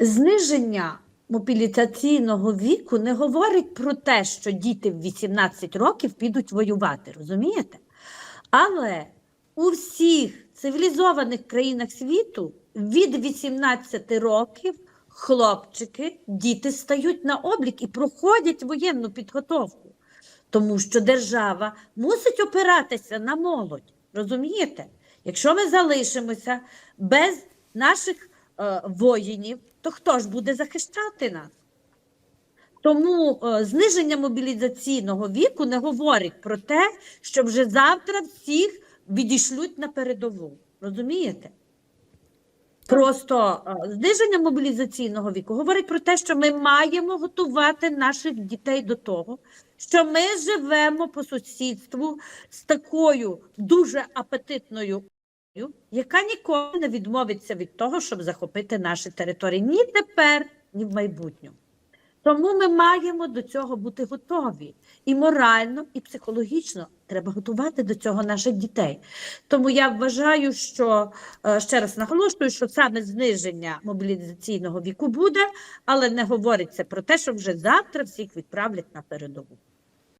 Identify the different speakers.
Speaker 1: Зниження мобілізаційного віку не говорить про те, що діти в 18 років підуть воювати, розумієте? Але у всіх цивілізованих країнах світу від 18 років хлопчики, діти стають на облік і проходять воєнну підготовку. Тому що держава мусить опиратися на молодь. Розумієте? Якщо ми залишимося без наших е, воїнів, то хто ж буде захищати нас? Тому е, зниження мобілізаційного віку не говорить про те, що вже завтра всіх відійшлють на передову. Розумієте? Просто е, зниження мобілізаційного віку говорить про те, що ми маємо готувати наших дітей до того, що ми живемо по сусідству з такою дуже апетитною, яка ніколи не відмовиться від того, щоб захопити наші території ні тепер, ні в майбутньому. Тому ми маємо до цього бути готові і морально, і психологічно треба готувати до цього наших дітей. Тому я вважаю, що е, ще раз наголошую, що саме зниження мобілізаційного віку буде, але не говориться про те, що вже завтра всіх відправлять на передову.